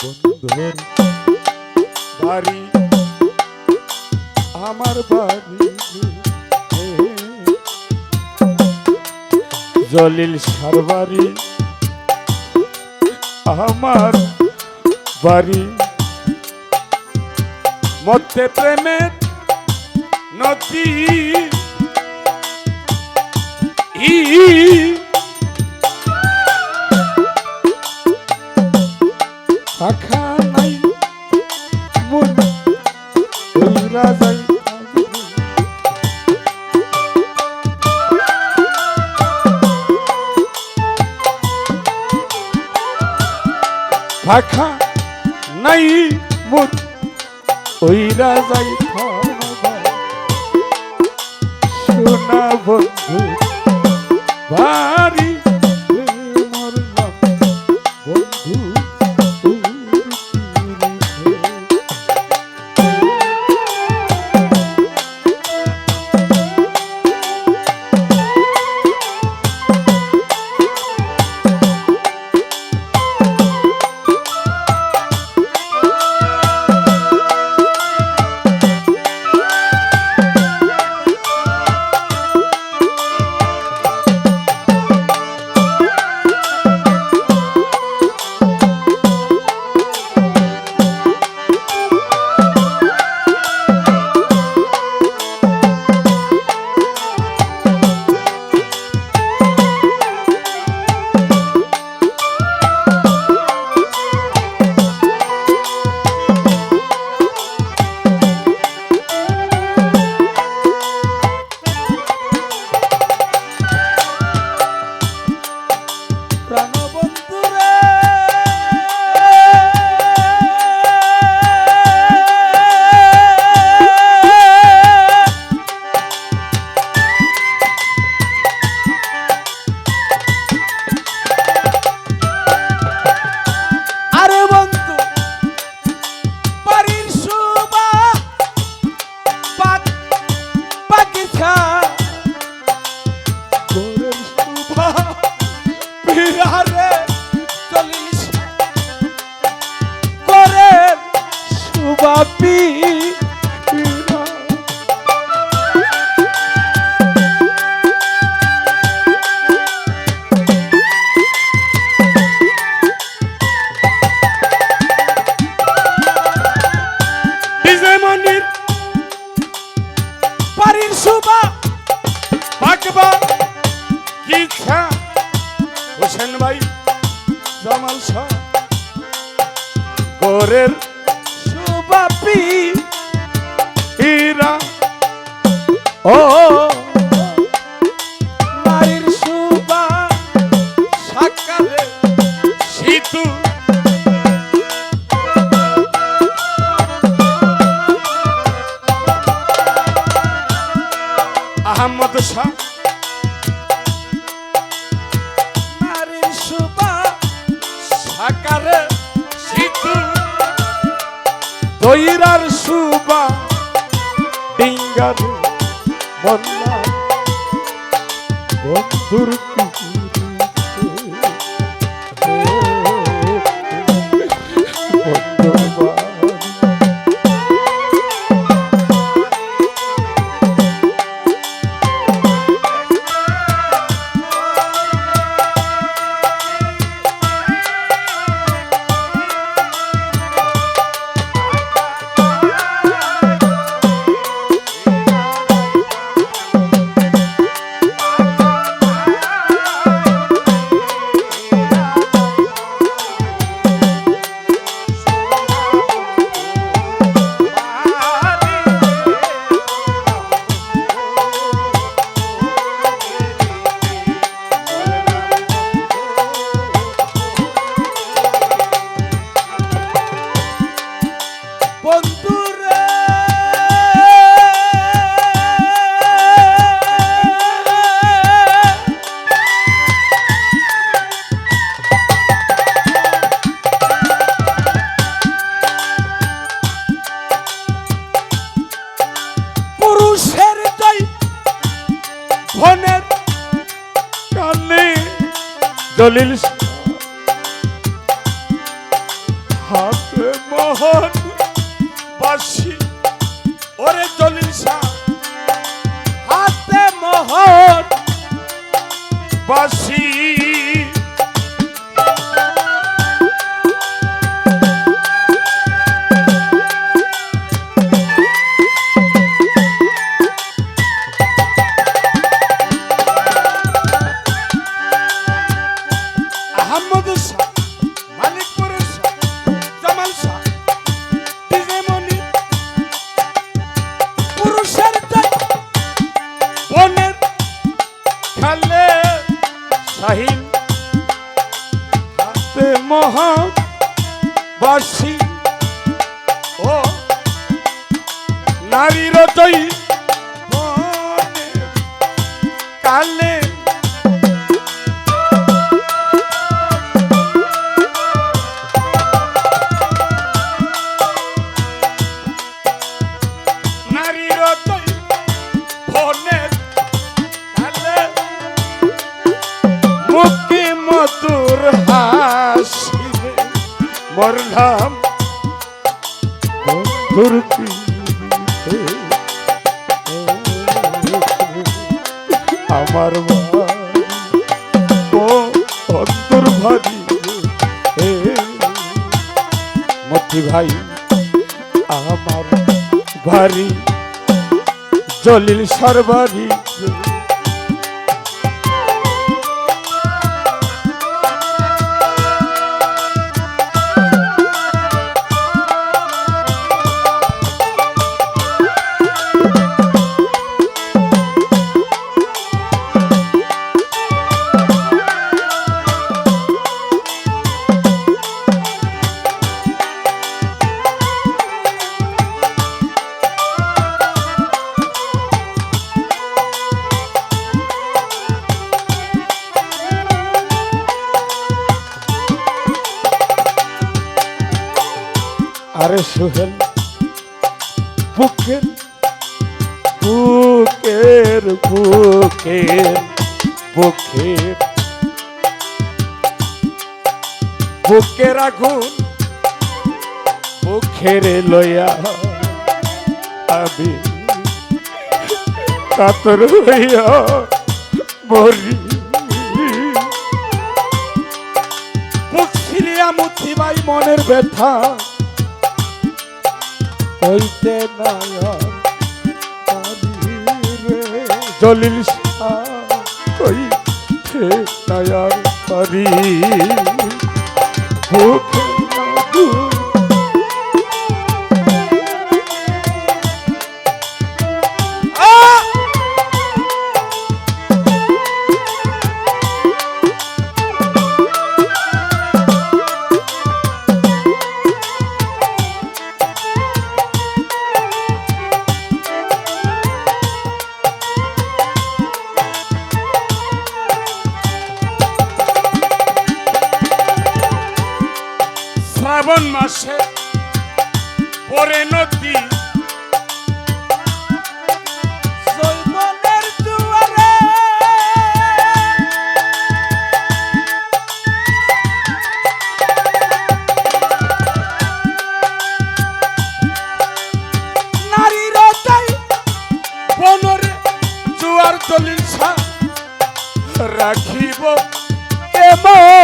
বন্ধুর বাড়ি আমার বাড়ি জলিল সারবাড়ি আমার বাড়ি। মধ্যে প্রেমের নদী পাখা নাই মন ওইরা যাই সোনা বন্ধু বাড়ি চলিস। করে সুবাপি ভাই জামাল শাহ। গোরের সুবাপি হীরা। ও দইরার সুবা ডিঙ্গার বন্ধুর বন্ধুরে দলিল হাতে মোহন বাসি ওরে দলিল শাহ হাতে মোহন বাসি। বাসি ও নারীর তৈ ভাই আমার ভারী জলিল সরবারি। সোহেল। বুকের বুকের বুকের বুকের। বুকের আগুন বুকের লইয়া আমি কাতর হইয়া মরি। বুক ফিরিয়া মুথি ভাই মনের ব্যথা। হইতে জলিল হইতে নায়ার হরি শ্রাবণ মাসে পরে নদী। রাখিব এমনে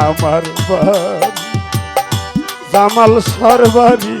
আমার বাড়ি। জামাল সরবারি